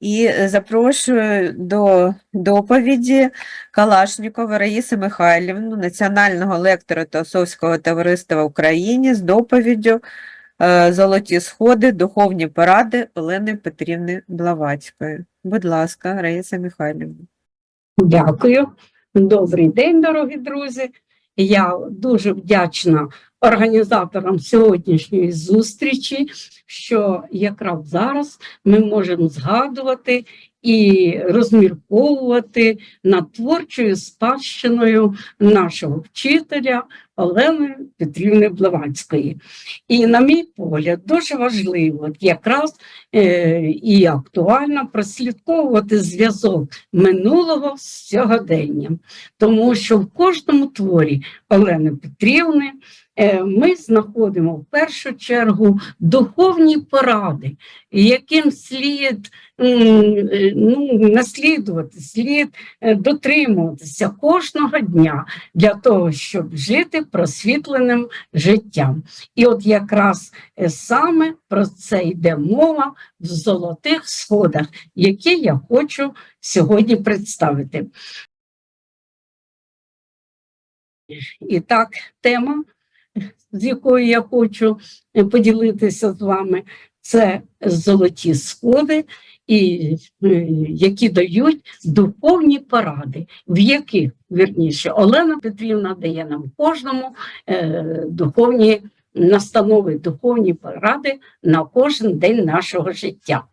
І запрошую до доповіді Калашнікову Раїси Михайлівну, національного лектора Теософського товариства в Україні з доповіддю е, Золоті сходи, духовні поради Олени Петрівни Блавацької. Будь ласка, Раїса Михайлівна. Дякую. Добрий день, дорогі друзі. Я дуже вдячна організаторам сьогоднішньої зустрічі, що якраз зараз ми можемо згадувати і розмірковувати над творчою спадщиною нашого вчителя Олени Петрівни Блаватської. І, на мій погляд, дуже важливо якраз е, і актуально прослідковувати зв'язок минулого з сьогоденням, тому що в кожному творі Олени Петрівни ми знаходимо в першу чергу духовні поради, яким слід е, ну, наслідувати, слід е, дотримуватися кожного дня для того, щоб жити просвітленим життям. І от якраз е, саме про це йде мова в золотих сходах, які я хочу сьогодні представити. І так, тема, з якою я хочу поділитися з вами, це золоті сходи, і, е, які дають духовні поради, в яких, вірніше, Олена Петрівна дає нам кожному е, духовні настанови, духовні поради на кожен день нашого життя.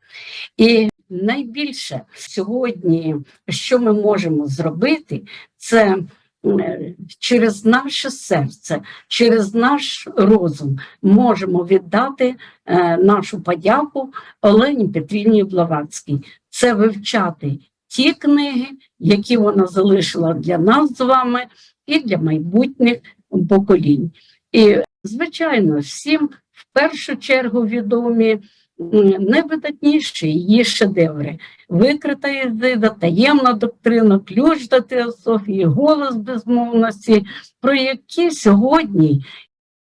І найбільше сьогодні, що ми можемо зробити, це через наше серце, через наш розум можемо віддати е, нашу подяку Олені Петрівні Блаватській. Це вивчати ті книги, які вона залишила для нас з вами і для майбутніх поколінь. І, звичайно, всім в першу чергу відомі найвидатніші її шедеври. Викрита єзида, таємна доктрина, ключ до теософії, голос безмовності, про які сьогодні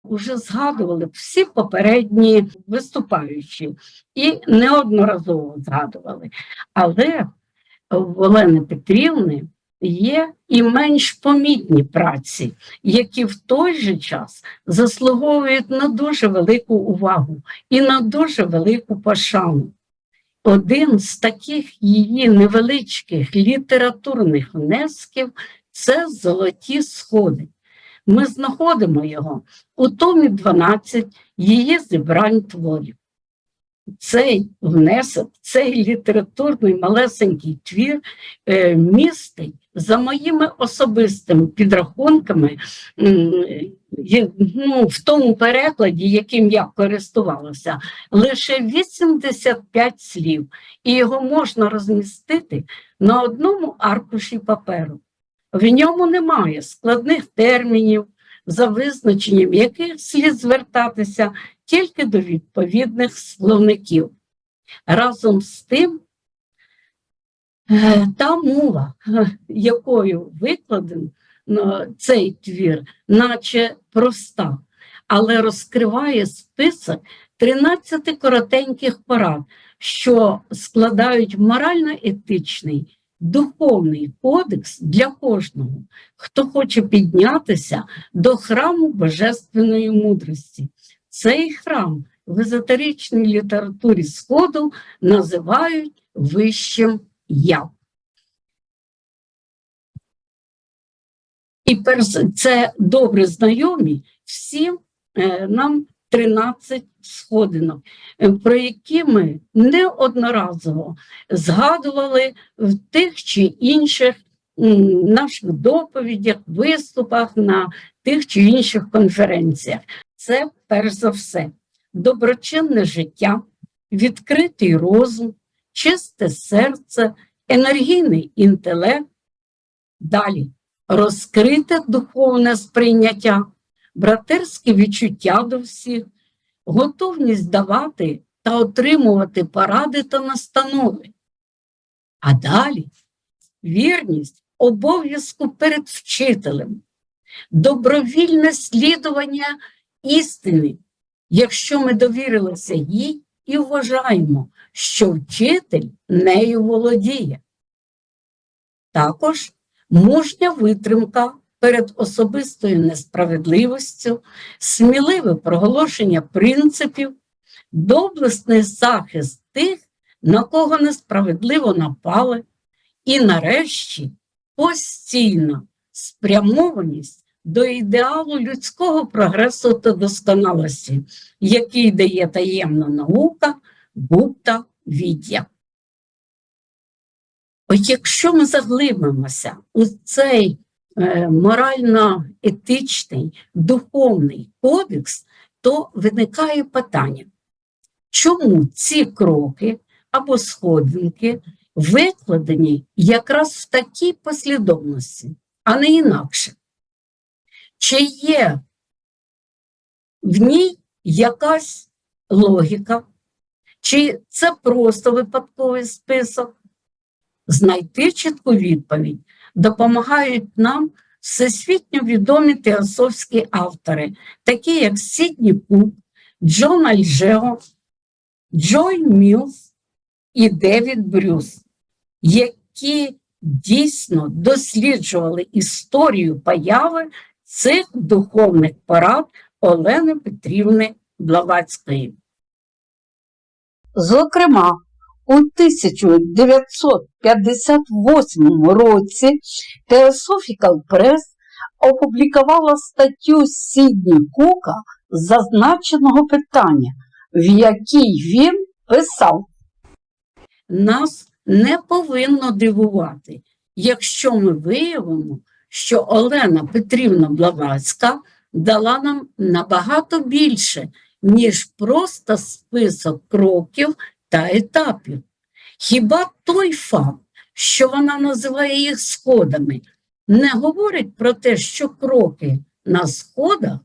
вже згадували всі попередні виступаючі і неодноразово згадували. Але в Олени Петрівни є і менш помітні праці, які в той же час заслуговують на дуже велику увагу і на дуже велику пошану. Один з таких її невеличких літературних внесків це золоті сходи. Ми знаходимо його у томі 12 її зібрань творів. Цей внесок, цей літературний малесенький твір е, містить за моїми особистими підрахунками, ну, в тому перекладі, яким я користувалася, лише 85 слів, і його можна розмістити на одному аркуші паперу. В ньому немає складних термінів, за визначенням яких слід звертатися тільки до відповідних словників. Разом з тим, е, та мова, е, якою викладен е, цей твір, наче проста, але розкриває список 13 коротеньких порад, що складають морально-етичний духовний кодекс для кожного, хто хоче піднятися до храму божественної мудрості. Цей храм в езотеричній літературі Сходу називають вищим я. І це добре знайомі всім е, нам 13 сходинок, е, про які ми неодноразово згадували в тих чи інших наших доповідях, виступах на тих чи інших конференціях. Це перш за все доброчинне життя, відкритий розум, чисте серце, енергійний інтелект. Далі розкрите духовне сприйняття, братерське відчуття до всіх, готовність давати та отримувати поради та настанови. А далі вірність обов'язку перед вчителем, добровільне слідування істини, якщо ми довірилися їй і вважаємо, що вчитель нею володіє. Також мужня витримка перед особистою несправедливістю, сміливе проголошення принципів, доблесний захист тих, на кого несправедливо напали, і нарешті постійна спрямованість до ідеалу людського прогресу та досконалості, який дає таємна наука Гупта Віддя. От якщо ми заглибимося у цей е, морально-етичний духовний кодекс, то виникає питання, чому ці кроки або сходинки викладені якраз в такій послідовності, а не інакше? Чи є в ній якась логіка, чи це просто випадковий список? Знайти чітку відповідь допомагають нам всесвітньо відомі теософські автори, такі як Сідні Кук, Джон Альжео, Джой Мілс і Девід Брюс, які дійсно досліджували історію появи цих духовних порад Олени Петрівни Блаватської. Зокрема, у 1958 році Theosophical Press опублікувала статтю Сідні Кука з зазначеного питання, в якій він писав. нас не повинно дивувати, якщо ми виявимо, що Олена Петрівна Блаватська дала нам набагато більше, ніж просто список кроків та етапів. Хіба той факт, що вона називає їх сходами, не говорить про те, що кроки на сходах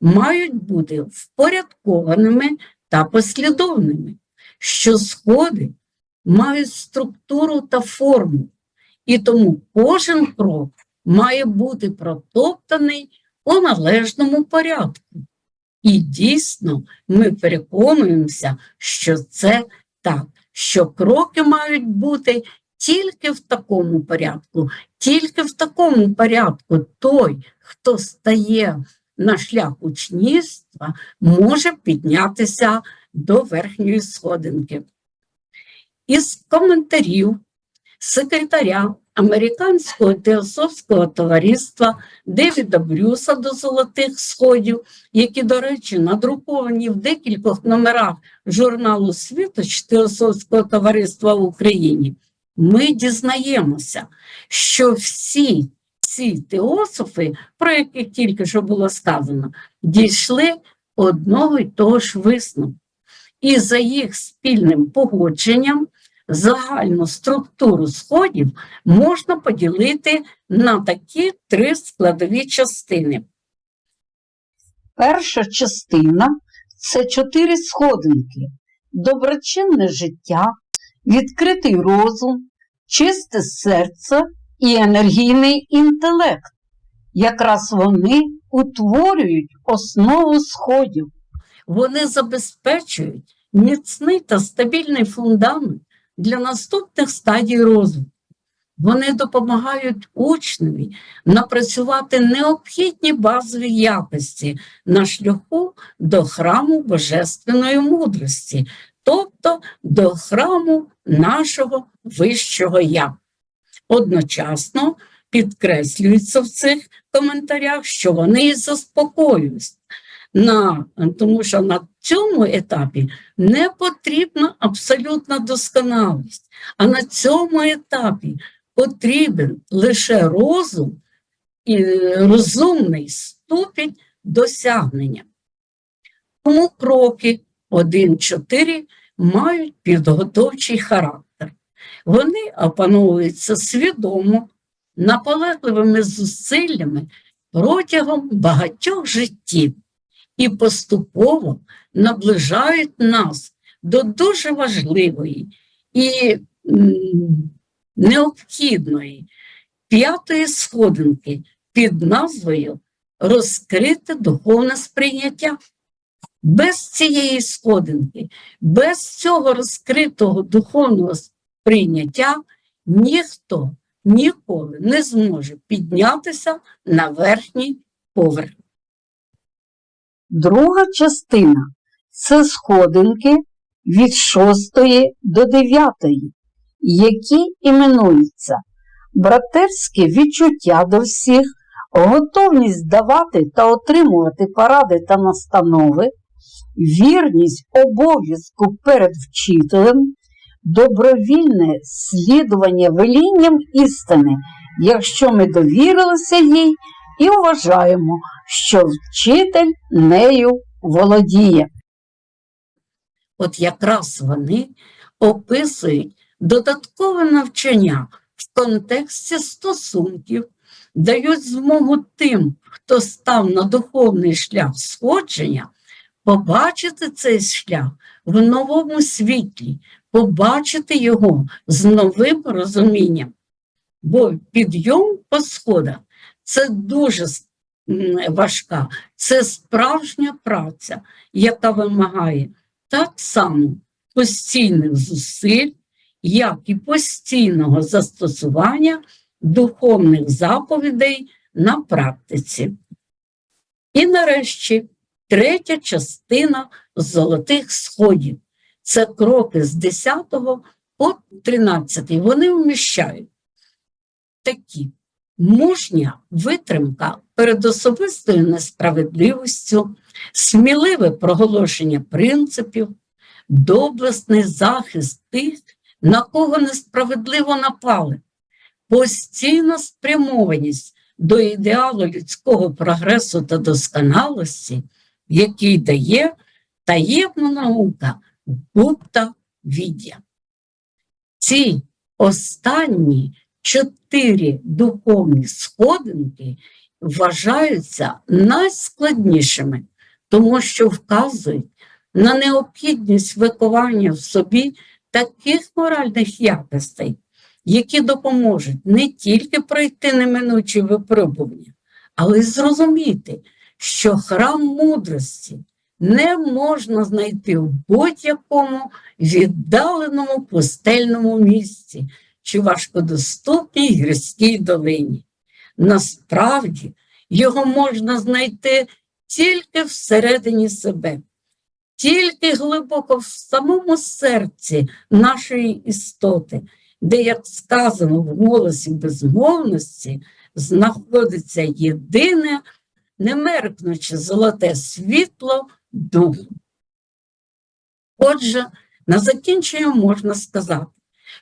мають бути впорядкованими та послідовними, що сходи мають структуру та форму, і тому кожен крок має бути протоптаний у належному порядку. І дійсно ми переконуємося, що це так, що кроки мають бути тільки в такому порядку, тільки в такому порядку той, хто стає на шлях учнівства, може піднятися до верхньої сходинки. Із коментарів секретаря Американського теософського товариства Девіда Брюса до Золотих Сходів, які, до речі, надруковані в декількох номерах журналу Світоч Теософського товариства в Україні, ми дізнаємося, що всі ці теософи, про яких тільки що було сказано, дійшли одного й того ж висновку. І за їх спільним погодженням загальну структуру сходів можна поділити на такі три складові частини. Перша частина це чотири сходинки: доброчинне життя, відкритий розум, чисте серце і енергійний інтелект. Якраз вони утворюють основу сходів. Вони забезпечують міцний та стабільний фундамент для наступних стадій розвитку. Вони допомагають учневі напрацювати необхідні базові якості на шляху до храму божественної мудрості, тобто до храму нашого вищого я. Одночасно підкреслюється в цих коментарях, що вони і заспокоюють, на, тому що на цьому етапі не потрібна абсолютна досконалість, а на цьому етапі потрібен лише розум і розумний ступінь досягнення. Тому кроки 1-4 мають підготовчий характер. Вони опановуються свідомо, наполегливими зусиллями протягом багатьох життів і поступово наближають нас до дуже важливої і необхідної п'ятої сходинки під назвою Розкрите духовне сприйняття. Без цієї сходинки, без цього розкритого духовного сприйняття ніхто ніколи не зможе піднятися на верхній поверх. Друга частина це сходинки від шостої до дев'ятої, які іменуються. Братерське відчуття до всіх, готовність давати та отримувати поради та настанови, вірність обов'язку перед вчителем, добровільне слідування велінням істини, якщо ми довірилися їй і вважаємо, що вчитель нею володіє. От якраз вони описують додаткове навчання в контексті стосунків, дають змогу тим, хто став на духовний шлях сходження, побачити цей шлях в новому світлі, побачити його з новим розумінням. Бо підйом по сходах це дуже важка, це справжня праця, яка вимагає так само постійних зусиль, як і постійного застосування духовних заповідей на практиці. І нарешті третя частина золотих сходів. Це кроки з 10 по 13. Вони вміщають такі мужня витримка перед особистою несправедливістю, сміливе проголошення принципів, доблесний захист тих, на кого несправедливо напали, постійна спрямованість до ідеалу людського прогресу та досконалості, який дає таємна наука Гупта Віддя. Ці останні чотири духовні сходинки вважаються найскладнішими, тому що вказують на необхідність виховання в собі таких моральних якостей, які допоможуть не тільки пройти неминучі випробування, але й зрозуміти, що храм мудрості не можна знайти в будь-якому віддаленому пустельному місці чи важкодоступній гірській долині. Насправді його можна знайти тільки всередині себе, тільки глибоко в самому серці нашої істоти, де, як сказано в голосі безмовності, знаходиться єдине, немеркнуче золоте світло духу. Отже, на закінчення можна сказати,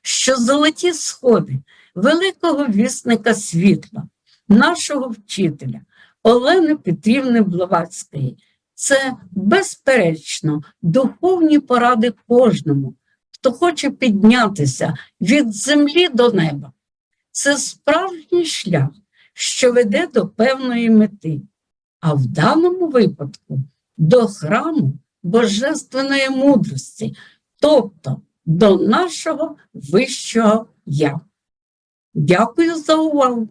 що золоті сходи великого вісника світла, нашого вчителя Олени Петрівни Блаватської, це безперечно духовні поради кожному, хто хоче піднятися від землі до неба. Це справжній шлях, що веде до певної мети, а в даному випадку до храму божественної мудрості, тобто до нашого вищого я. Дякую за увагу.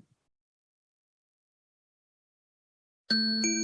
Música